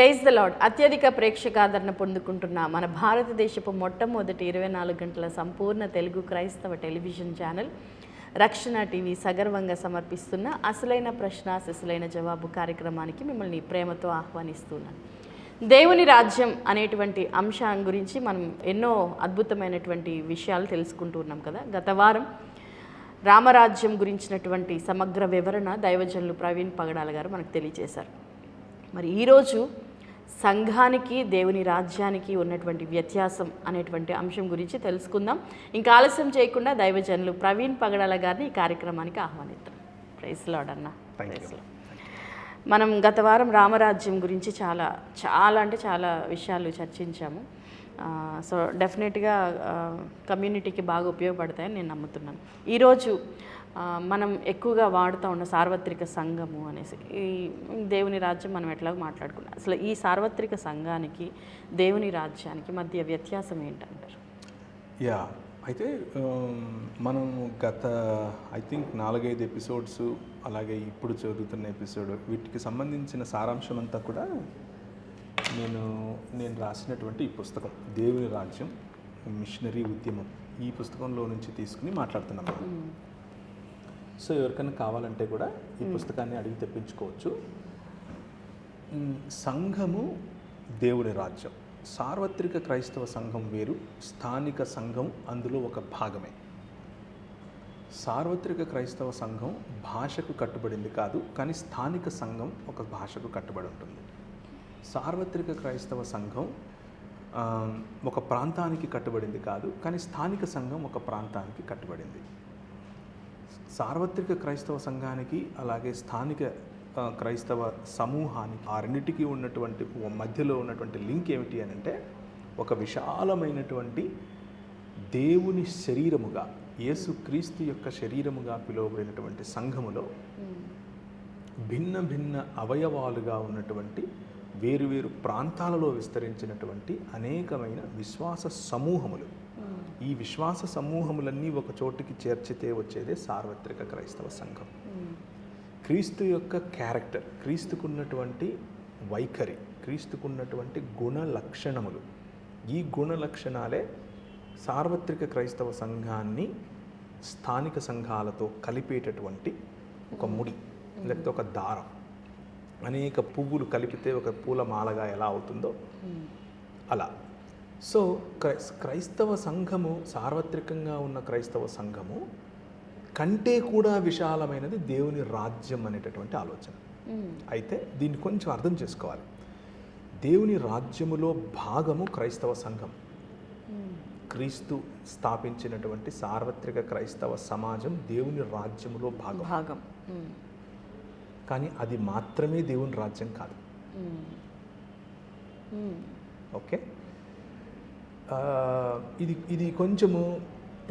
Praise the lord అత్యధిక ప్రేక్షకాదరణ పొందుకుంటున్న మన భారతదేశపు మొట్టమొదటి ఇరవై నాలుగు గంటల సంపూర్ణ తెలుగు క్రైస్తవ టెలివిజన్ ఛానల్ రక్షణ టీవీ సగర్వంగా సమర్పిస్తున్న అసలైన ప్రశ్న అసలైన జవాబు కార్యక్రమానికి మిమ్మల్ని ప్రేమతో ఆహ్వానిస్తున్నాను. దేవుని రాజ్యం అనేటువంటి అంశం గురించి మనం ఎన్నో అద్భుతమైనటువంటి విషయాలు తెలుసుకుంటూ ఉన్నాం కదా. గత వారం రామరాజ్యం గురించినటువంటి సమగ్ర వివరణ దైవజనులు ప్రవీణ్ పగడాల గారు మనకు తెలియజేశారు. మరి ఈరోజు సంఘానికి దేవుని రాజ్యానికి ఉన్నటువంటి వ్యత్యాసం అనేటువంటి అంశం గురించి తెలుసుకుందాం. ఇంకా ఆలస్యం చేయకుండా దైవజనులు ప్రవీణ్ పగడాల గారిని ఈ కార్యక్రమానికి ఆహ్వానిద్దాం. ప్రైస్ లాడ్ అన్న. మనం గత వారం రామరాజ్యం గురించి చాలా చాలా అంటే చాలా విషయాలు చర్చించాము. సో డెఫినెట్గా కమ్యూనిటీకి బాగా ఉపయోగపడతాయని నేను నమ్ముతున్నాను. ఈరోజు మనం ఎక్కువగా వాడుతూ ఉన్న సార్వత్రిక సంఘము అనేసి. ఈ దేవుని రాజ్యం మనం ఎట్లా మాట్లాడుకున్నాం. అసలు ఈ సార్వత్రిక సంఘానికి దేవుని రాజ్యానికి మధ్య వ్యత్యాసం ఏంటంటారు? యా అయితే మనం గత ఐ థింక్ నాలుగైదు ఎపిసోడ్స్ అలాగే ఇప్పుడు జరుగుతున్న ఎపిసోడ్ వీటికి సంబంధించిన సారాంశం అంతా కూడా నేను నేను రాసినటువంటి ఈ పుస్తకం దేవుని రాజ్యం మిషనరీ ఉద్యమం. ఈ పుస్తకంలో నుంచి తీసుకుని మాట్లాడుతున్నాం. సో ఎవరికైనా కావాలంటే కూడా ఈ పుస్తకాన్ని అడిగి తెప్పించుకోవచ్చు. సంఘము దేవుని రాజ్యం. సార్వత్రిక క్రైస్తవ సంఘం వేరు స్థానిక సంఘం అందులో ఒక భాగమే. సార్వత్రిక క్రైస్తవ సంఘం భాషకు కట్టుబడింది కాదు కానీ స్థానిక సంఘం ఒక భాషకు కట్టుబడి ఉంటుంది. సార్వత్రిక క్రైస్తవ సంఘం ఒక ప్రాంతానికి కట్టుబడింది కాదు కానీ స్థానిక సంఘం ఒక ప్రాంతానికి కట్టుబడింది. సార్వత్రిక క్రైస్తవ సంఘానికి అలాగే స్థానిక క్రైస్తవ సమూహానికి ఆ రెండింటికి ఉన్నటువంటి మధ్యలో ఉన్నటువంటి లింక్ ఏమిటి అని అంటే ఒక విశాలమైనటువంటి దేవుని శరీరముగా యేసుక్రీస్తు యొక్క శరీరముగా పిలువబడినటువంటి సంఘములో భిన్న భిన్న అవయవాలుగా ఉన్నటువంటి వేరువేరు ప్రాంతాలలో విస్తరించినటువంటి అనేకమైన విశ్వాస సమూహములు. ఈ విశ్వాస సమూహములన్నీ ఒక చోటికి చేర్చితే వచ్చేదే సార్వత్రిక క్రైస్తవ సంఘం. క్రీస్తు యొక్క క్యారెక్టర్ క్రీస్తుకున్నటువంటి వైఖరి క్రీస్తుకున్నటువంటి గుణ లక్షణములు. ఈ గుణ లక్షణాలే సార్వత్రిక క్రైస్తవ సంఘాన్ని స్థానిక సంఘాలతో కలిపేటటువంటి ఒక ముడి లేకపోతే ఒక దారం. అనేక పువ్వులు కలిపితే ఒక పూల మాలగా ఎలా అవుతుందో అలా. సో క్రై క్రైస్తవ సంఘము సార్వత్రికంగా ఉన్న క్రైస్తవ సంఘము కంటే కూడా విశాలమైనది దేవుని రాజ్యం అనేటటువంటి ఆలోచన. అయితే దీన్ని కొంచెం అర్థం చేసుకోవాలి. దేవుని రాజ్యములో భాగము క్రైస్తవ సంఘం. క్రీస్తు స్థాపించినటువంటి సార్వత్రిక క్రైస్తవ సమాజం దేవుని రాజ్యములో భాగం. భాగం. కానీ అది మాత్రమే దేవుని రాజ్యం కాదు. ఓకే? ఇది ఇది కొంచెము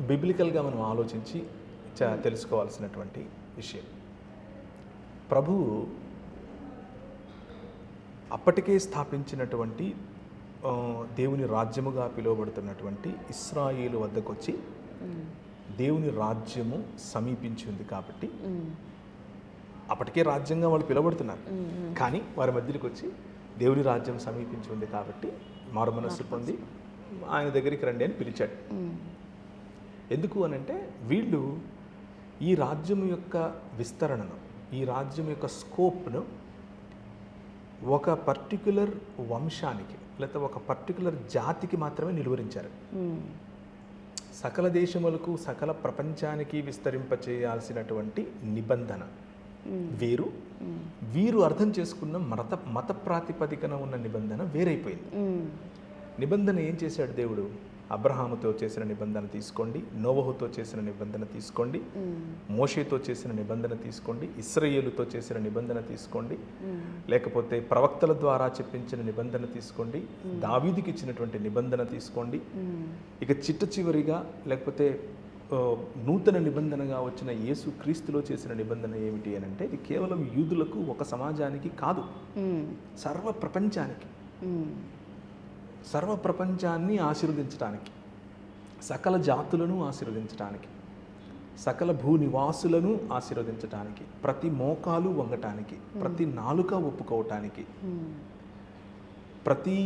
బిబ్లికల్గా మనం ఆలోచించి తెలుసుకోవాల్సినటువంటి విషయం ప్రభువు అప్పటికే స్థాపించినటువంటి దేవుని రాజ్యముగా పిలువబడుతున్నటువంటి ఇస్రాయేలు వద్దకు వచ్చి. దేవుని రాజ్యము సమీపించి ఉంది కాబట్టి. అప్పటికే రాజ్యంగా వాళ్ళు పిలువబడుతున్నారు. కానీ వారి మధ్యలోకి వచ్చి దేవుని రాజ్యం సమీపించి ఉంది కాబట్టి మారు మనస్సు పొంది ఆయన దగ్గరికి రండి అని పిలిచాడు. ఎందుకు ఎందుకు అనంటే వీళ్ళు ఈ రాజ్యం యొక్క విస్తరణను ఈ రాజ్యం యొక్క స్కోప్ను ఒక పర్టికులర్ వంశానికి లేకపోతే ఒక పర్టికులర్ జాతికి మాత్రమే నిలువరించారు. సకల దేశములకు సకల ప్రపంచానికి విస్తరింప చేయాల్సినటువంటి నిబంధన వేరు. వీరు అర్థం చేసుకున్న మత మత ప్రాతిపదికన ఉన్న నిబంధన వేరైపోయింది. నిబంధన ఏం చేశాడు దేవుడు అబ్రహాముతో చేసిన నిబంధన తీసుకోండి నోవహుతో చేసిన నిబంధన తీసుకోండి. మోషేతో చేసిన నిబంధన తీసుకోండి ఇస్రయేలుతో చేసిన నిబంధన తీసుకోండి. లేకపోతే ప్రవక్తల ద్వారా చెప్పించిన నిబంధన తీసుకోండి దావీదికి ఇచ్చినటువంటి నిబంధన తీసుకోండి. ఇక చిట్ట చివరిగా లేకపోతే నూతన నిబంధనగా వచ్చిన యేసు క్రీస్తులో చేసిన నిబంధన ఏమిటి అని అంటే ఇది కేవలం యూదులకు ఒక సమాజానికి కాదు. సర్వ ప్రపంచానికి. సర్వ ప్రపంచాన్ని ఆశీర్వదించడానికి సకల జాతులను ఆశీర్వదించడానికి సకల భూ నివాసులను ఆశీర్వదించడానికి ప్రతి మోకాలు వంగటానికి ప్రతి నాలుక ఒప్పుకోవటానికి ఉమ్. ప్రతి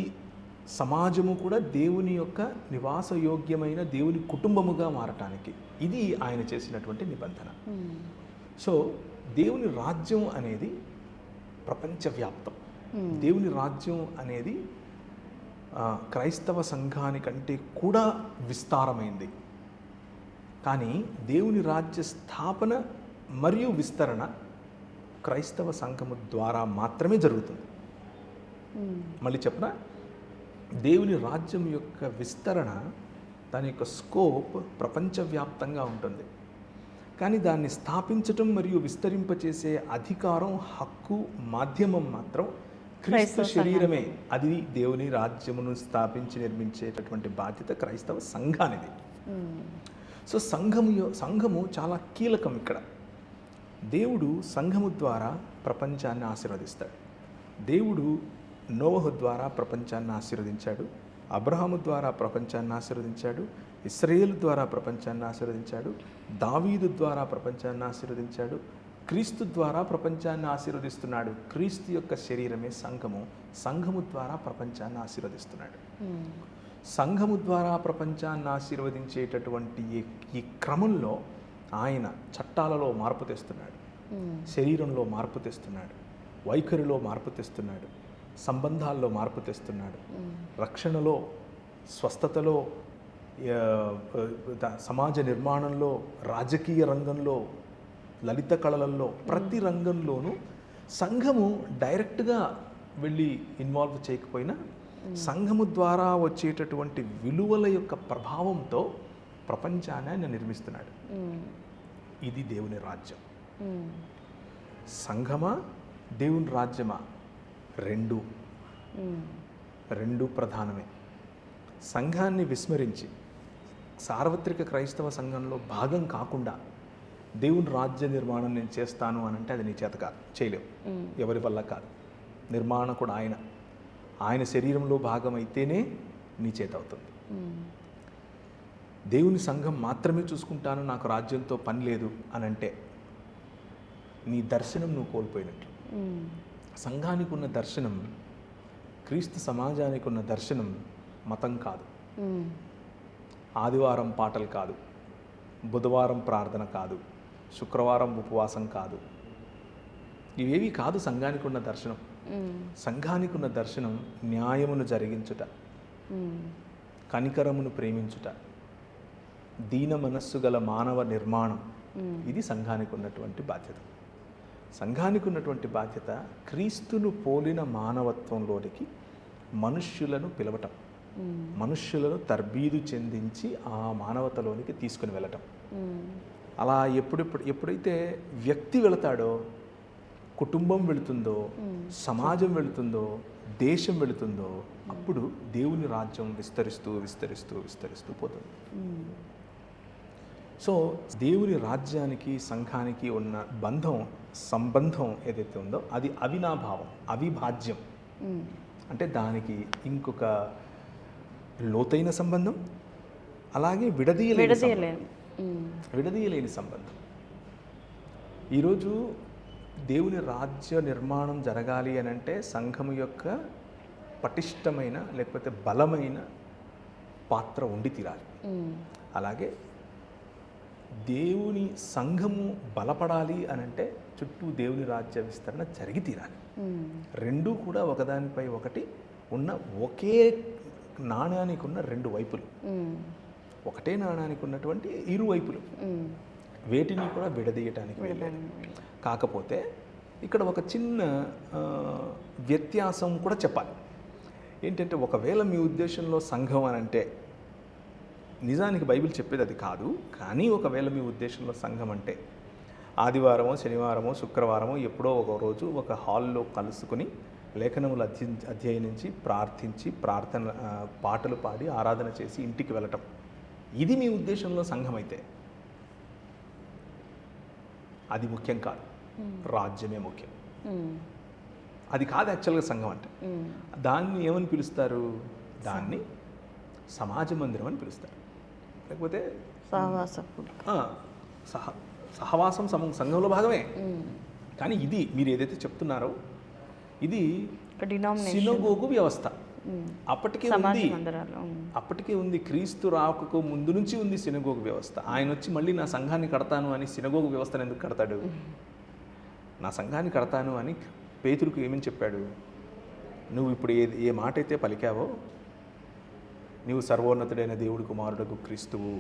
సమాజము కూడా దేవుని యొక్క నివాసయోగ్యమైన దేవుని కుటుంబముగా మారటానికి ఇది ఆయన చేసినటువంటి నిబంధన మ్మ్. సో దేవుని రాజ్యం అనేది ప్రపంచవ్యాప్తం. దేవుని రాజ్యం అనేది క్రైస్తవ సంఘానికంటే కూడా విస్తారమైంది. కానీ దేవుని రాజ్య స్థాపన మరియు విస్తరణ క్రైస్తవ సంఘము ద్వారా మాత్రమే జరుగుతుంది. మ్మ్. మళ్ళీ చెప్పనా? దేవుని రాజ్యం యొక్క విస్తరణ దాని యొక్క స్కోప్ ప్రపంచవ్యాప్తంగా ఉంటుంది. కానీ దాన్ని స్థాపించటం మరియు విస్తరింపచేసే అధికారం హక్కు మాధ్యమం మాత్రం క్రీస్తు క్రైస్తవ శరీరమే అది దేవుని రాజ్యమును స్థాపించి నిర్మించేటటువంటి బాధ్యత క్రైస్తవ సంఘానిది. మ్మ్. సో సంఘము సంఘము చాలా కీలకం ఇక్కడ. దేవుడు సంఘము ద్వారా ప్రపంచాన్ని ఆశీర్వదిస్తాడు. దేవుడు నోవహు ద్వారా ప్రపంచాన్ని ఆశీర్వదించాడు. అబ్రహాము ద్వారా ప్రపంచాన్ని ఆశీర్వదించాడు. ఇస్రాయేల్ ద్వారా ప్రపంచాన్ని ఆశీర్వదించాడు. దావీదు ద్వారా ప్రపంచాన్ని ఆశీర్వదించాడు. క్రీస్తు ద్వారా ప్రపంచాన్ని ఆశీర్వదిస్తున్నాడు. క్రీస్తు యొక్క శరీరమే సంఘము. సంఘము ద్వారా ప్రపంచాన్ని ఆశీర్వదిస్తున్నాడు. సంఘము ద్వారా ప్రపంచాన్ని ఆశీర్వదించేటటువంటి ఈ- క్రమంలో ఆయన చట్టాలలో మార్పు తెస్తున్నాడు. శరీరంలో మార్పు తెస్తున్నాడు. వైఖరిలో మార్పు తెస్తున్నాడు. సంబంధాల్లో మార్పు తెస్తున్నాడు. రక్షణలో స్వస్థతలో సమాజ నిర్మాణంలో రాజకీయ రంగంలో లలిత కళలలో ప్రతి రంగంలోనూ సంఘము డైరెక్ట్గా వెళ్ళి ఇన్వాల్వ్ చేయకపోయినా సంఘము ద్వారా వచ్చేటటువంటి విలువల యొక్క ప్రభావంతో ప్రపంచాన్ని ఆయన నిర్మిస్తున్నాడు. ఇది దేవుని రాజ్యం. సంఘమా దేవుని రాజ్యమా? రెండు. రెండు ప్రధానమే. సంఘాన్ని విస్మరించి సార్వత్రిక క్రైస్తవ సంఘంలో భాగం కాకుండా దేవుని రాజ్య నిర్మాణం నేను చేస్తాను అని అంటే అది నీ చేత కాదు. చేయలేవు. ఎవరి వల్ల కాదు. నిర్మాణకుడు ఆయన. ఆయన శరీరంలో భాగం అయితేనే నీ చేత అవుతుంది. దేవుని సంఘం మాత్రమే చూసుకుంటాను నాకు రాజ్యంతో పని లేదు అని అంటే నీ దర్శనం నువ్వు కోల్పోయినట్లు. సంఘానికి ఉన్న దర్శనం క్రీస్తు సమాజానికి ఉన్న దర్శనం మతం కాదు. ఆదివారం పాటలు కాదు. బుధవారం ప్రార్థన కాదు. శుక్రవారం ఉపవాసం కాదు ఇవేవి కాదు సంఘానికి ఉన్న దర్శనం. సంఘానికి ఉన్న దర్శనం న్యాయమును జరిగించుట. కనికరమును ప్రేమించుట దీన మనస్సు గల మానవ నిర్మాణం. ఇది సంఘానికి ఉన్నటువంటి బాధ్యత సంఘానికి ఉన్నటువంటి బాధ్యత క్రీస్తును పోలిన మానవత్వంలోనికి మనుష్యులను పిలవటం. మనుష్యులను తర్బీదు చెందించి ఆ మానవతలోనికి తీసుకుని వెళ్ళటం. అలా ఎప్పుడెప్పుడు ఎప్పుడైతే వ్యక్తి వెళతాడో కుటుంబం వెళుతుందో సమాజం వెళుతుందో దేశం వెళుతుందో అప్పుడు దేవుని రాజ్యం విస్తరిస్తూ విస్తరిస్తూ విస్తరిస్తూ పోతుంది. సో దేవుని రాజ్యానికి సంఘానికి ఉన్న బంధం సంబంధం ఏదైతే ఉందో అది అవినాభావం అవిభాజ్యం. అంటే దానికి ఇంకొక లోతైన సంబంధం అలాగే విడదీయలేని సంబంధం. విడదీయలేను సంబంధం ఈరోజు దేవుని రాజ్య నిర్మాణం జరగాలి అని అంటే సంఘం యొక్క పటిష్టమైన లేకపోతే బలమైన పాత్ర ఉండి తీరాలి. అలాగే దేవుని సంఘము బలపడాలి అని అంటే చుట్టూ దేవుని రాజ్య విస్తరణ జరిగి తీరాలి. రెండూ కూడా ఒకదానిపై ఒకటి ఉన్న ఒకే నాణ్యానికి ఉన్న రెండు వైపులు. ఒకటే నాణ్యానికి ఉన్నటువంటి ఇరు వైపులు మ్మ్. వేటిని కూడా విడదీయటానికి కాకపోతే ఇక్కడ ఒక చిన్న వ్యత్యాసం కూడా చెప్పాలి. ఏంటంటే ఒకవేళ మీ ఉద్దేశంలో సంఘం అని అంటే నిజానికి బైబిల్ చెప్పేది అది కాదు కానీ ఒకవేళ మీ ఉద్దేశంలో సంఘం అంటే ఆదివారమో శనివారమో శుక్రవారమో ఎప్పుడో ఒక రోజు ఒక హాల్లో కలుసుకుని లేఖనములు అధ్య అధ్యయనించి ప్రార్థించి ప్రార్థన పాటలు పాడి ఆరాధన చేసి ఇంటికి వెళ్ళటం. ఇది మీ ఉద్దేశంలో సంఘం అయితే అది ముఖ్యం కాదు. రాజ్యమే ముఖ్యం. అది కాదు యాక్చువల్గా సంఘం అంటే. దాన్ని ఏమని పిలుస్తారు? దాన్ని సమాజ మందిరం అని పిలుస్తారు. లేకపోతే సహ సహవాసం సమ సంఘంలో భాగమే. కానీ ఇది మీరు ఏదైతే చెప్తున్నారో ఇది సినగోగు వ్యవస్థ. అప్పటికే ఉంది. అప్పటికే ఉంది. క్రీస్తు రాకకు ముందు నుంచి ఉంది సినగోగు వ్యవస్థ. ఆయన వచ్చి మళ్ళీ నా సంఘాన్ని కడతాను అని సినగోగు వ్యవస్థను ఎందుకు కడతాడు? నా సంఘాన్ని కడతాను అని పేతురుకు ఏమని చెప్పాడు? నువ్వు ఇప్పుడు ఏ ఏ మాట అయితే పలికావో నీవు సర్వోన్నతుడైన దేవుడి కుమారుడకు క్రీస్తువు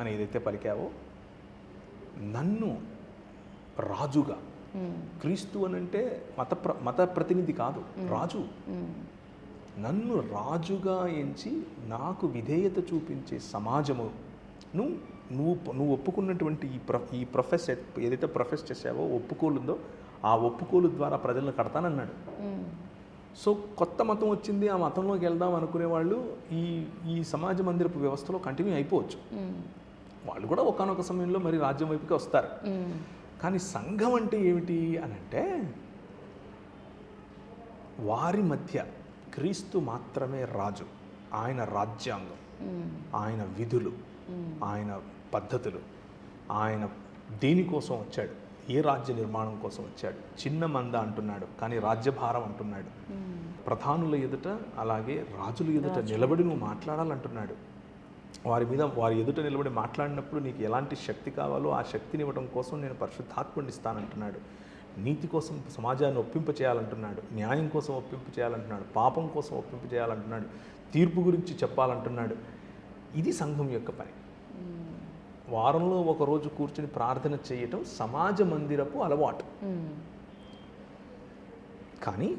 అని ఏదైతే పలికావో నన్ను రాజుగా. క్రీస్తు అని అంటే మత ప్ర మత ప్రతినిధి కాదు రాజు. నన్ను రాజుగా ఎంచి నాకు విధేయత చూపించే సమాజము నువ్వు నువ్వు నువ్వు ఒప్పుకున్నటువంటి ఈ ప్ర ఈ ప్రొఫెస్ ఏదైతే ప్రొఫెస్ చేసావో ఒప్పుకోలుందో ఆ ఒప్పుకోలు ద్వారా ప్రజలను కడతానన్నాడు. సో కొత్త మతం వచ్చింది ఆ మతంలోకి వెళ్దాం అనుకునే వాళ్ళు ఈ ఈ సమాజ మందిరపు వ్యవస్థలో కంటిన్యూ అయిపోవచ్చు. వాళ్ళు కూడా ఒకనొక సమయంలో మరి రాజ్యం వైపుకి వస్తారు. కానీ సంఘం అంటే ఏమిటి అని అంటే వారి మధ్య క్రీస్తు మాత్రమే రాజు. ఆయన రాజ్యాంగం. ఆయన విధులు. ఆయన పద్ధతులు. ఆయన దేనికోసం వచ్చాడు. ఏ రాజ్య నిర్మాణం కోసం వచ్చాడు? చిన్న మంద అంటున్నాడు కానీ రాజ్యభారం అంటున్నాడు. ప్రధానుల ఎదుట అలాగే రాజుల ఎదుట నిలబడి నువ్వు మాట్లాడాలంటున్నాడు. వారి మీద వారి ఎదుట నిలబడి మాట్లాడినప్పుడు నీకు ఎలాంటి శక్తి కావాలో ఆ శక్తిని ఇవ్వడం కోసం నేను పరిశుద్ధాత్మని ఇస్తానంటున్నాడు. నీతి కోసం సమాజాన్ని ఒప్పింప చేయాలంటున్నాడు న్యాయం కోసం ఒప్పింప చేయాలంటున్నాడు పాపం కోసం ఒప్పింప చేయాలంటున్నాడు తీర్పు గురించి చెప్పాలంటున్నాడు. ఇది సంఘం యొక్క పని. వారంలో ఒక రోజు కూర్చుని ప్రార్థన చేయటం సమాజ మందిరపు అలవాటు. కానీ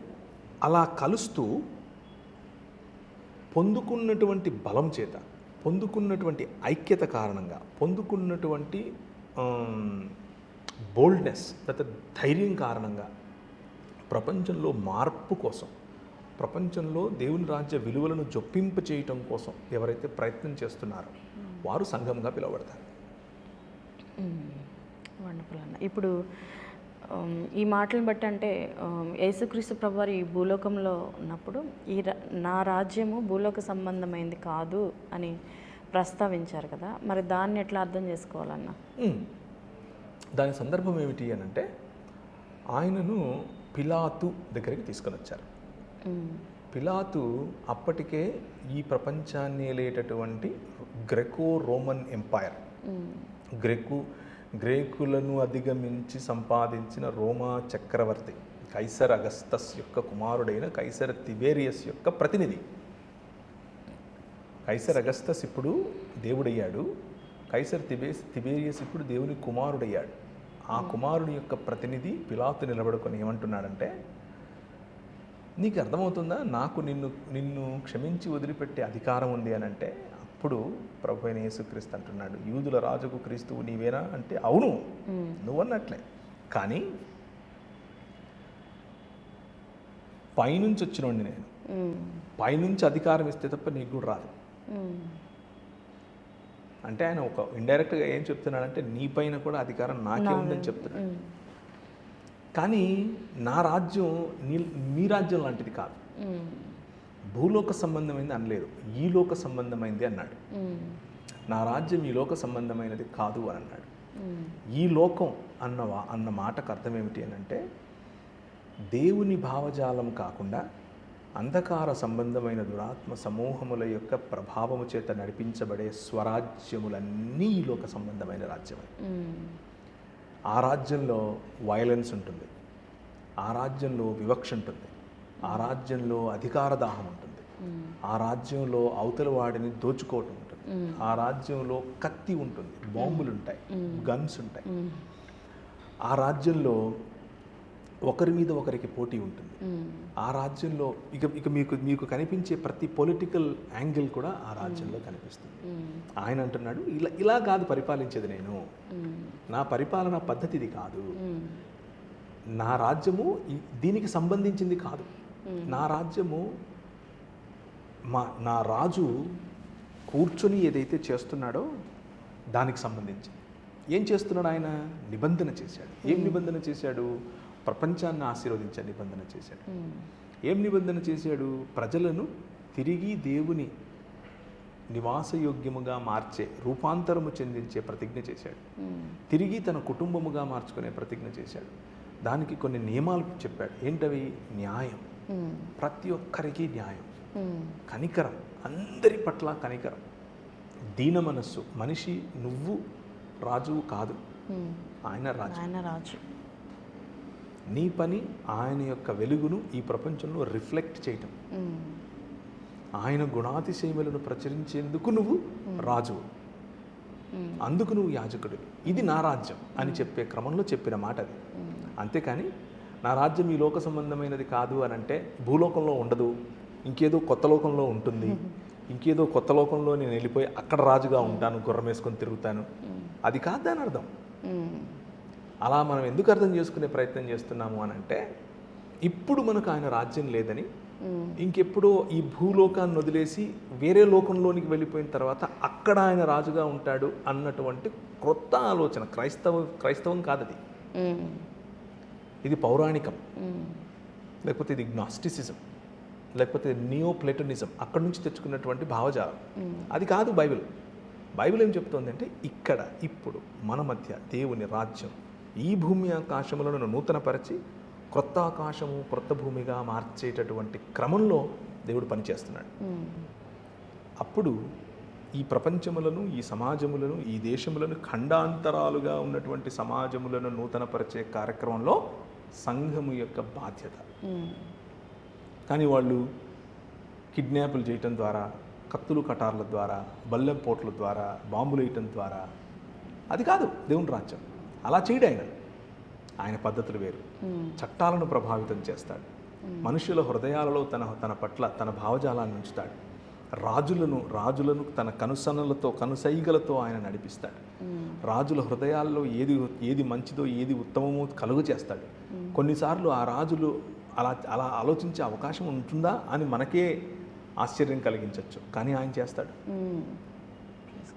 అలా కలుస్తూ పొందుకున్నటువంటి బలం చేత పొందుకున్నటువంటి ఐక్యత కారణంగా పొందుకున్నటువంటి బోల్డ్నెస్ లేకపోతే ధైర్యం కారణంగా ప్రపంచంలో మార్పు కోసం ప్రపంచంలో దేవుని రాజ్య విలువలను జొప్పింప చేయటం కోసం ఎవరైతే ప్రయత్నం చేస్తున్నారో వారు సంఘంగా పిలువబడతారు. వండర్ఫుల్ అన్న. ఇప్పుడు ఉమ్, ఈ మాటలను బట్టి అంటే ఉమ్, యేసుక్రీస్తు ప్రభువారు ఈ భూలోకంలో ఉన్నప్పుడు ఈ నా రాజ్యము భూలోక సంబంధమైంది కాదు అని ప్రస్తావించారు కదా. మరి దాన్ని ఎట్లా అర్థం చేసుకోవాలన్న? ఉమ్. దాని సందర్భం ఏమిటి అని అంటే ఆయనను పిలాతు దగ్గరికి తీసుకొని వచ్చారు పిలాతు అప్పటికే ఈ ప్రపంచాన్ని ఏలేటటువంటి గ్రెకో రోమన్ ఎంపైర్ గ్రెకు గ్రేకులను అధిగమించి సంపాదించిన రోమా చక్రవర్తి కైసర్ అగస్తస్ యొక్క కుమారుడైన కైసర్ తిబేరియస్ యొక్క ప్రతినిధి. కైసర్ అగస్తస్ ఇప్పుడు దేవుడయ్యాడు. కైసర్ తిబే తిబేరియస్ ఇప్పుడు దేవుని కుమారుడయ్యాడు. ఆ కుమారుని యొక్క ప్రతినిధి పిలాతు నిలబడుకొని ఏమంటున్నాడంటే నీకు అర్థమవుతుందా? నాకు నిన్ను నిన్ను క్షమించి వదిలిపెట్టే అధికారం ఉంది అని అంటే అప్పుడు ప్రభు అయిన యేసుక్రీస్తు అంటున్నాడు యూదుల రాజుకు క్రీస్తువు నీవేనా? అంటే అవును ఉమ్, నువ్వన్నట్లే. కానీ పైనుంచి వచ్చినోడిని నేను. ఉమ్, పైనుంచి అధికారం ఇస్తే తప్ప నీకు కూడా రాదు. అంటే ఆయన ఒక ఇండైరెక్ట్గా ఏం చెప్తున్నాడంటే నీ పైన కూడా అధికారం నాకే ఉందని చెప్తున్నాడు. కానీ నా రాజ్యం నీ మీ రాజ్యం లాంటిది కాదు. భూలోక సంబంధమైంది అనలేదు. ఈ లోక సంబంధమైంది అన్నాడు. నా రాజ్యం ఈ లోక సంబంధమైనది కాదు అని అన్నాడు. ఈ లోకం అన్న అన్న మాటకు అర్థం ఏమిటి అని అంటే దేవుని భావజాలం కాకుండా అంధకార సంబంధమైన దురాత్మ సమూహముల యొక్క ప్రభావము చేత నడిపించబడే స్వరాజ్యములన్నీ లోక సంబంధమైన రాజ్యమే. ఉమ్, ఆ రాజ్యంలో వైలెన్స్ ఉంటుంది. ఆ రాజ్యంలో వివక్ష ఉంటుంది. ఆ రాజ్యంలో అధికార దాహం ఉంటుంది. ఉమ్, ఆ రాజ్యంలో అవతల వాడిని దోచుకోవటం ఉంటుంది. మ్మ్. ఆ రాజ్యంలో కత్తి ఉంటుంది. బాంబులు ఉంటాయి గన్స్ ఉంటాయి ఆ రాజ్యంలో ఒకరి మీద ఒకరికి పోటీ ఉంటుంది. ఆ రాజ్యంలో ఇక ఇక మీకు మీకు కనిపించే ప్రతి పొలిటికల్ యాంగిల్ కూడా ఆ రాజ్యంలో కనిపిస్తుంది. ఆయన అంటున్నాడు ఇలా ఇలా కాదు పరిపాలించేది నేను. నా పరిపాలన పద్ధతి ఇది కాదు నా రాజ్యము దీనికి సంబంధించింది కాదు. నా రాజ్యము మా నా రాజు కూర్చొని ఏదైతే చేస్తున్నాడో దానికి సంబంధించి ఏం చేస్తున్నాడు ఆయన? నిబంధన చేశాడు. ఏం నిబంధన చేశాడు? ప్రపంచాన్ని ఆశీర్వదించే నిబంధన చేశాడు. ఉమ్, ఏం నిబంధన చేశాడు? ప్రజలను తిరిగి దేవుని నివాసయోగ్యముగా మార్చే రూపాంతరము చెందించే ప్రతిజ్ఞ చేశాడు. ఉమ్, తిరిగి తన కుటుంబముగా మార్చుకునే ప్రతిజ్ఞ చేశాడు. దానికి కొన్ని నియమాలు చెప్పాడు. ఏంటవి? న్యాయం. ఉమ్, ప్రతి ఒక్కరికి న్యాయం. కనికరం. అందరి పట్ల కనికరం. దీన మనస్సు. మనిషి నువ్వు రాజువు కాదు. ఆయన రాజు. ఆయన రాజు. నీ పని ఆయన యొక్క వెలుగును ఈ ప్రపంచంలో రిఫ్లెక్ట్ చేయటం. ఆయన గుణాతిశయములను ప్రచురించేందుకు నువ్వు రాజువు. అందుకు నువ్వు యాజకుడు. ఇది నా రాజ్యం అని చెప్పే క్రమంలో చెప్పిన మాట అది. అంతేకాని నా రాజ్యం ఈ లోక సంబంధమైనది కాదు అని అంటే భూలోకంలో ఉండదు ఇంకేదో కొత్త లోకంలో ఉంటుంది ఇంకేదో కొత్త లోకంలో నేను వెళ్ళిపోయి అక్కడ రాజుగా ఉంటాను గుర్రం వేసుకొని తిరుగుతాను. అది కాదు దాని అర్థం. అలా మనం ఎందుకు అర్థం చేసుకునే ప్రయత్నం చేస్తున్నాము అని అంటే ఇప్పుడు మనకు ఆయన రాజ్యం లేదని ఇంకెప్పుడో ఈ భూలోకాన్ని వదిలేసి వేరే లోకంలోనికి వెళ్ళిపోయిన తర్వాత అక్కడ ఆయన రాజుగా ఉంటాడు అన్నటువంటి క్రొత్త ఆలోచన. క్రైస్తవ క్రైస్తవం కాదది. ఇది పౌరాణికం. లేకపోతే ఇది గ్నాస్టిసిజం లేకపోతే నియో ప్లేటనిజం అక్కడి నుంచి తెచ్చుకున్నటువంటి భావజాలం. అది కాదు బైబిల్. బైబిల్ ఏం చెప్తోంది అంటే ఇక్కడ ఇప్పుడు మన మధ్య దేవుని రాజ్యం ఈ భూమి ఆకాశములను నూతనపరిచి క్రొత్త ఆకాశము క్రొత్త భూమిగా మార్చేటటువంటి క్రమంలో దేవుడు పనిచేస్తున్నాడు. ఉమ్, అప్పుడు ఈ ప్రపంచములను ఈ సమాజములను ఈ దేశములను ఖండాంతరాలుగా ఉన్నటువంటి సమాజములను నూతనపరిచే కార్యక్రమంలో సంఘము యొక్క బాధ్యత. ఉమ్, కానీ వాళ్ళు కిడ్నాపులు చేయటం ద్వారా కత్తులు కటార్ల ద్వారా బల్లెం పోట్ల ద్వారా బాంబులు వేయటం ద్వారా అది కాదు దేవుని రాజ్యం. అలా చేయడు ఆయన. ఆయన పద్ధతులు వేరు. చట్టాలను ప్రభావితం చేస్తాడు. మనుషుల హృదయాలలో తన తన పట్ల తన భావజాలాన్ని ఉంచుతాడు. రాజులను రాజులను తన కనుసనలతో కనుసైగలతో ఆయన నడిపిస్తాడు. రాజుల హృదయాల్లో ఏది ఏది మంచిదో ఏది ఉత్తమమో కలుగు చేస్తాడు. కొన్నిసార్లు ఆ రాజులు అలా అలా ఆలోచించే అవకాశం ఉంటుందా అని మనకే ఆశ్చర్యం కలిగించవచ్చు కానీ ఆయన చేస్తాడు.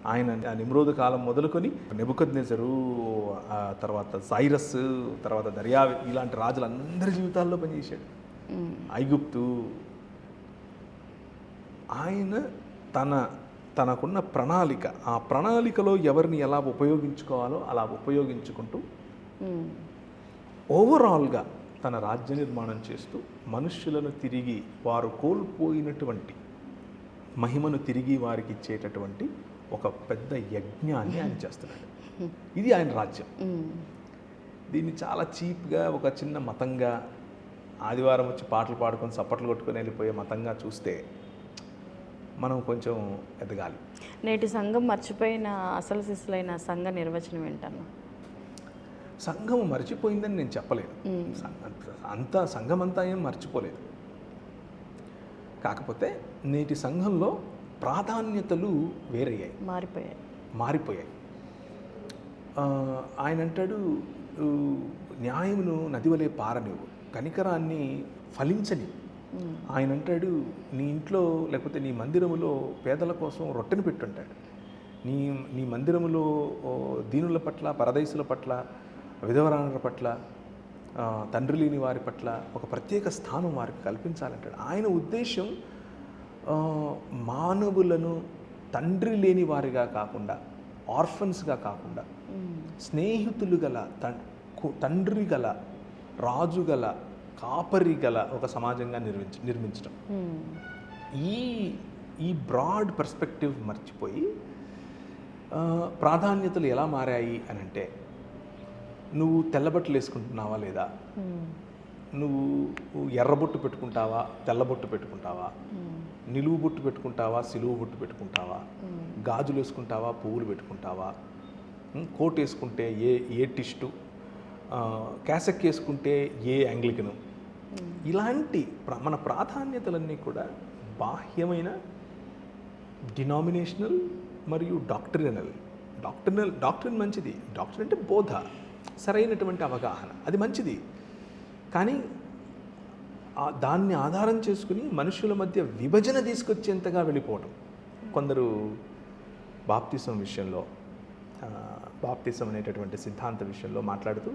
ఆయన ఆ నిమ్రోధ కాలం మొదలుకొని నెబుకద్నెజరు ఆ తర్వాత సైరస్ తర్వాత దర్యా ఇలాంటి రాజులందరి జీవితాల్లో పనిచేశాడు. ఐగుప్తు. ఆయన తన తనకున్న ప్రణాళిక ఆ ప్రణాళికలో ఎవరిని ఎలా ఉపయోగించుకోవాలో అలా ఉపయోగించుకుంటూ ఓవరాల్గా తన రాజ్య నిర్మాణం చేస్తూ మనుష్యులను తిరిగి వారు కోల్పోయినటువంటి మహిమను తిరిగి వారికి ఇచ్చేటటువంటి ఒక పెద్ద యజ్ఞాన్ని ఆయన చేస్తున్నాడు. ఇది ఆయన రాజ్యం. దీన్ని చాలా చీప్గా ఒక చిన్న మతంగా ఆదివారం వచ్చి పాటలు పాడుకొని చప్పట్లు కొట్టుకొని వెళ్ళిపోయే మతంగా చూస్తే మనం కొంచెం ఎదగాలి. నేటి సంఘం మర్చిపోయిన అసలు సిస్సులైన సంఘ నిర్వచనం ఏంటన్నా? సంఘం మర్చిపోయిందని నేను చెప్పలేను. అంతా సంఘం అంతా ఏం మర్చిపోలేదు. కాకపోతే నేటి సంఘంలో ప్రాధాన్యతలు వేరయ్యాయి. మారిపోయాయి. మారిపోయాయి. ఆయన అంటాడు "ఊ, న్యాయమును నదివలే పారనివ్వు కనికరాన్ని ఫలించని ఆయన అంటాడు నీ ఇంట్లో లేకపోతే నీ మందిరములో పేదల కోసం రొట్టెను పెట్టుంటాడు. నీ నీ మందిరములో దీనుల పట్ల పరదేశుల పట్ల విధవరాణుల పట్ల తండ్రి లేని వారి పట్ల ఒక ప్రత్యేక స్థానం వారికి కల్పించాలంటాడు. ఆయన ఉద్దేశం మానవులను తండ్రి లేని వారిగా కాకుండా ఆర్ఫన్స్గా కాకుండా స్నేహితులు గల తండ్రి గల రాజు గల కాపరి గల ఒక సమాజంగా నిర్మించ నిర్మించడం ఈ ఈ బ్రాడ్ పర్స్పెక్టివ్ మర్చిపోయి ప్రాధాన్యతలు ఎలా మారాయి అని అంటే నువ్వు తెల్లబట్టలు వేసుకుంటున్నావా లేదా? నువ్వు ఎర్రబొట్టు పెట్టుకుంటావా? తెల్లబొట్టు పెట్టుకుంటావా? నిలువు బొట్టు పెట్టుకుంటావా సిలువు బొట్టు పెట్టుకుంటావా? గాజులు వేసుకుంటావా పువ్వులు పెట్టుకుంటావా? కోట్ వేసుకుంటే ఏ ఏ టిస్టు? క్యాసెక్ వేసుకుంటే ఏ యాంగ్లికను? ఇలాంటి మన ప్రాధాన్యతలన్నీ కూడా బాహ్యమైన డినామినేషనల్ మరియు డాక్టరినల్. డాక్టరినల్ డాక్టరిన్ మంచిది. డాక్టర్ అంటే బోధ సరైనటువంటి అవగాహన. అది మంచిది. కానీ దాన్ని ఆధారం చేసుకుని మనుషుల మధ్య విభజన తీసుకొచ్చేంతగా వెళ్ళిపోవటం. కొందరు బాప్తిసం విషయంలో బాప్తిసం అనేటటువంటి సిద్ధాంత విషయంలో మాట్లాడుతూ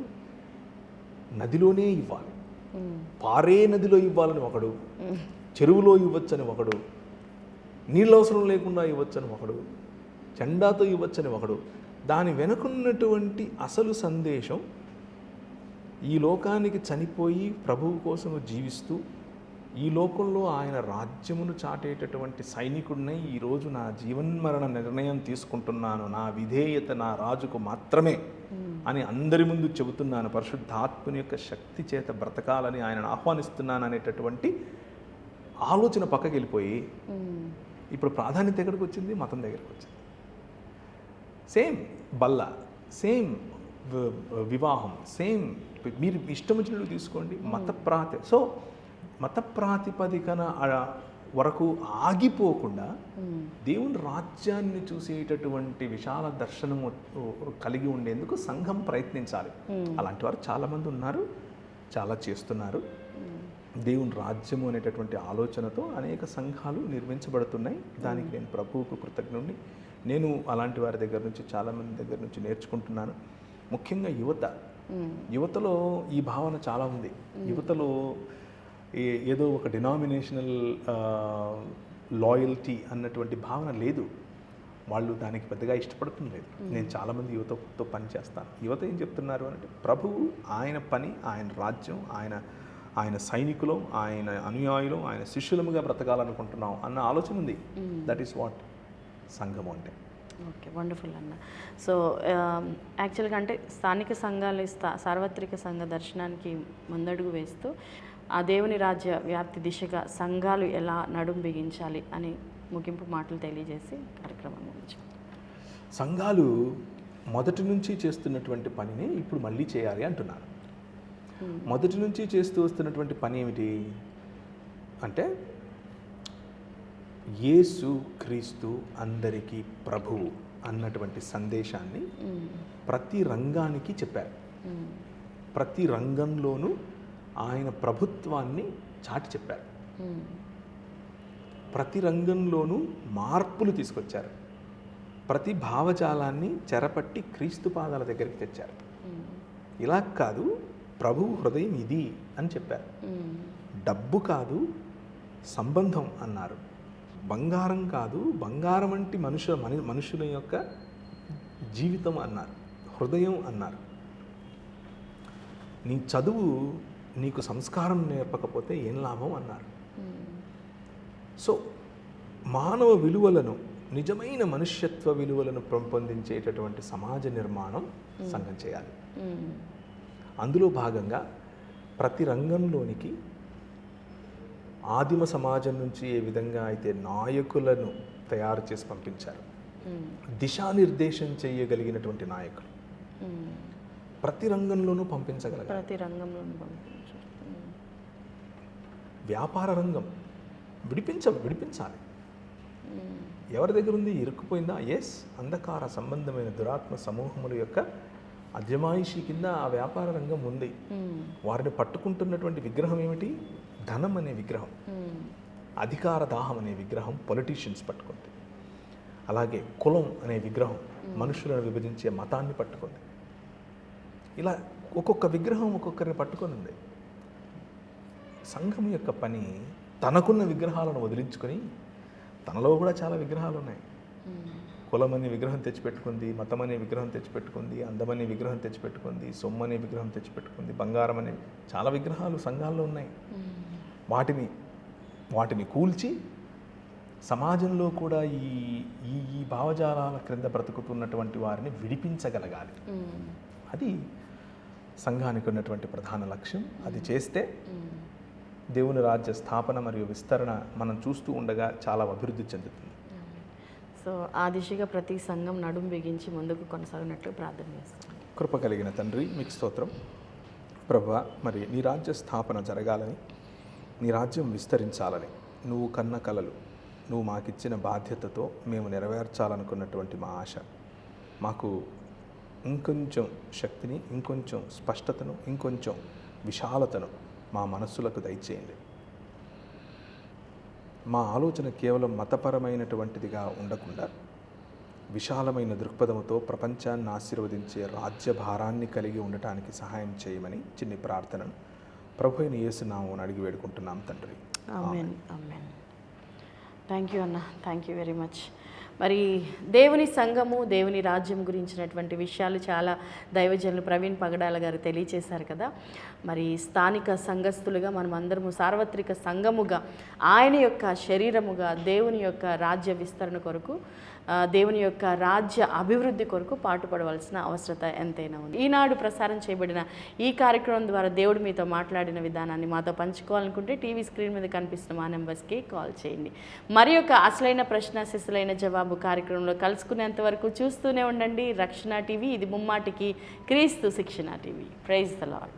నదిలోనే ఇవ్వాలి. పారే నదిలో ఇవ్వాలని ఒకడు చెరువులో ఇవ్వచ్చని ఒకడు నీళ్ళు అవసరం లేకుండా ఇవ్వచ్చని ఒకడు చెండాతో ఇవ్వచ్చని ఒకడు దాని వెనుకున్నటువంటి అసలు సందేశం ఈ లోకానికి చనిపోయి ప్రభువు కోసం జీవిస్తూ ఈ లోకంలో ఆయన రాజ్యమును చాటేటటువంటి సైనికుడినై ఈరోజు నా జీవన్మరణ నిర్ణయం తీసుకుంటున్నాను. నా విధేయత నా రాజుకు మాత్రమే అని అందరి ముందు చెబుతున్నాను. పరిశుద్ధాత్మని యొక్క శక్తి చేత బ్రతకాలని ఆయనను ఆహ్వానిస్తున్నాను అనేటటువంటి ఆలోచన పక్కకి వెళ్ళిపోయి మ్మ్. ఇప్పుడు ప్రాధాన్యత ఎక్కడికి వచ్చింది? మతం దగ్గరికి వచ్చింది. సేమ్ బల్ల సేమ్ వివాహం సేమ్ మీరు ఇష్టం వచ్చినట్టు తీసుకోండి మత ప్రాతి సో మత ప్రాతిపదికన వరకు ఆగిపోకుండా మ్మ్. దేవుని రాజ్యాన్ని చూసేటటువంటి విశాల దర్శనము కలిగి ఉండేందుకు సంఘం ప్రయత్నించాలి. అలాంటి వారు చాలామంది ఉన్నారు చాలా చేస్తున్నారు. దేవుని రాజ్యము అనేటటువంటి ఆలోచనతో అనేక సంఘాలు నిర్మించబడుతున్నాయి. దానికి నేను ప్రభువుకు కృతజ్ఞుడిని నేను అలాంటి వారి దగ్గర నుంచి చాలామంది దగ్గర నుంచి నేర్చుకుంటున్నాను. ముఖ్యంగా యువత. యువతలో ఈ భావన చాలా ఉంది. యువతలో ఏ- ఏదో ఒక డినామినేషనల్ లాయల్టీ అన్నటువంటి భావన లేదు. వాళ్ళు దానికి పెద్దగా ఇష్టపడుతుంది లేదు. నేను చాలామంది యువతతో పని చేస్తాను. యువత ఏం చెప్తున్నారు అంటే ప్రభువు ఆయన పని ఆయన రాజ్యం ఆయన ఆయన సైనికులు ఆయన అనుయాయులు ఆయన శిష్యులముగా బ్రతకాలనుకుంటున్నాం అన్న ఆలోచన ఉంది. దట్ ఈస్ వాట్ సంఘం అంటే. ఓకే వండర్ఫుల్ అన్న. సో యాక్చువల్గా అంటే స్థానిక సంఘాలు సార్వత్రిక సంఘ దర్శనానికి ముందడుగు వేస్తూ ఆ దేవుని రాజ్య వ్యాప్తి దిశగా సంఘాలు ఎలా నడుం బిగించాలి అని ముగింపు మాటలు తెలియజేసి కార్యక్రమం ముగించాం. సంఘాలు మొదటి నుంచి చేస్తున్నటువంటి పనిని ఇప్పుడు మళ్ళీ చేయాలి అంటున్నారు. మొదటి నుంచి చేస్తూ వస్తున్నటువంటి పని ఏమిటి? అంటే యేసు క్రీస్తు అందరికీ ప్రభువు అన్నటువంటి సందేశాన్ని ప్రతి రంగానికి చెప్పారు. ప్రతి రంగంలోనూ ఆయన ప్రభుత్వాన్ని చాటి చెప్పారు. ప్రతి రంగంలోనూ మార్పులు తీసుకొచ్చారు. ప్రతి భావజాలాన్ని చెరపట్టి క్రీస్తు పాదాల దగ్గరికి తెచ్చారు. ఇలా కాదు ప్రభువు హృదయం ఇది అని చెప్పారు. డబ్బు కాదు సంబంధం అన్నారు. బంగారం కాదు బంగారం వంటి మనుషుల మని మనుషుల యొక్క జీవితం అన్నారు హృదయం అన్నారు. నీ చదువు నీకు సంస్కారం నేర్పకపోతే ఏం లాభం అన్నారు. సో మానవ విలువలను నిజమైన మనుష్యత్వ విలువలను పెంపొందించేటటువంటి సమాజ నిర్మాణం సంఘం చేయాలి. అందులో భాగంగా ప్రతి రంగంలోనికి ఆదిమ సమాజం నుంచి ఏ విధంగా అయితే నాయకులను తయారు చేసి పంపించారు దిశానిర్దేశం చేయగలిగినటువంటి నాయకులు. ప్రతి రంగంలోనూ పంపించగలగాలి. ప్రతి రంగంలో పంపించారు మ్మ్. వ్యాపార రంగం విడిపించ విడిపించాలి. ఎవరి దగ్గర ఉంది? ఇరుక్కుపోయిందా? ఎస్ అంధకార సంబంధమైన దురాత్మ సమూహముల యొక్క అజమాయిషి కింద ఆ వ్యాపార రంగం ఉంది. వారిని పట్టుకుంటున్నటువంటి విగ్రహం ఏమిటి? ధనం అనే విగ్రహం మ్మ్. అధికార దాహం అనే విగ్రహం పొలిటీషియన్స్ పట్టుకుంది అలాగే కులం అనే విగ్రహం మనుషులను విభజించే మతాన్ని పట్టుకుంది ఇలా ఒక్కొక్క విగ్రహం ఒక్కొక్కరిని పట్టుకొని ఉంది సంఘం యొక్క పని తనకున్న విగ్రహాలను వదిలించుకొని తనలో కూడా చాలా విగ్రహాలు ఉన్నాయి మ్మ్. కులం అనే విగ్రహం తెచ్చిపెట్టుకుంది మతం అనే విగ్రహం తెచ్చిపెట్టుకుంది అందం అనే విగ్రహం తెచ్చిపెట్టుకుంది సొమ్ము అనే విగ్రహం తెచ్చిపెట్టుకుంది బంగారం అనే చాలా విగ్రహాలు సంఘాల్లో ఉన్నాయి. వాటిని వాటిని కూల్చి సమాజంలో కూడా ఈ ఈ ఈ భావజాలాల క్రింద బ్రతుకుతున్నటువంటి వారిని విడిపించగలగాలి. అది సంఘానికి ఉన్నటువంటి ప్రధాన లక్ష్యం. అది చేస్తే. దేవుని రాజ్య స్థాపన మరియు విస్తరణ మనం చూస్తూ ఉండగా చాలా అభివృద్ధి చెందుతుంది. సో ఆ దిశగా ప్రతి సంఘం నడుం బిగించి ముందుకు కొనసాగినట్లు ప్రార్థన చేస్తాం. కృప కలిగిన తండ్రి మీకు స్తోత్రం. ప్రభు మరి నీ రాజ్య స్థాపన జరగాలని నీ రాజ్యం విస్తరించాలని. నువ్వు కన్న కలలు. నువ్వు మాకిచ్చిన బాధ్యతతో మేము నెరవేర్చాలనుకున్నటువంటి మా ఆశ. మాకు ఇంకొంచెం శక్తిని ఇంకొంచెం స్పష్టతను ఇంకొంచెం విశాలతను మా మనస్సులకు దయచేయండి. మా ఆలోచన కేవలం మతపరమైనటువంటిదిగా ఉండకుండా విశాలమైన దృక్పథంతో ప్రపంచాన్ని ఆశీర్వదించే రాజ్య భారాన్ని కలిగి ఉండటానికి సహాయం చేయమని చిన్ని ప్రార్థనను ప్రభు అయిన యేసునామం అడిగి వేడుకుంటున్నాం తండ్రి. థ్యాంక్ యూ అన్న. థ్యాంక్ యూ వెరీ మచ్ మరి దేవుని సంఘము దేవుని రాజ్యం గురించినటువంటి విషయాలు చాలా దైవజనులు ప్రవీణ్ పగడాల గారు తెలియచేశారు కదా. మరి స్థానిక సంఘస్థులుగా మనం అందరము సార్వత్రిక సంఘముగా ఆయన యొక్క శరీరముగా దేవుని యొక్క రాజ్య విస్తరణ కొరకు దేవుని యొక్క రాజ్య అభివృద్ధి కొరకు పాటుపడవలసిన అవసరత ఎంతైనా ఉంది. ఈనాడు ప్రసారం చేయబడిన ఈ కార్యక్రమం ద్వారా దేవుడు మీతో మాట్లాడిన విధానాన్ని మాతో పంచుకోవాలనుకుంటే టీవీ స్క్రీన్ మీద కనిపిస్తున్న మా నెంబర్స్కి కాల్ చేయండి. మరి యొక్క అసలైన ప్రశ్న శిశులైన జవాబు కార్యక్రమంలో కలుసుకునేంత వరకు చూస్తూనే ఉండండి. రక్షణ టీవీ ఇది ముమ్మాటికి క్రీస్తు శిక్షణ టీవీ. Praise the lord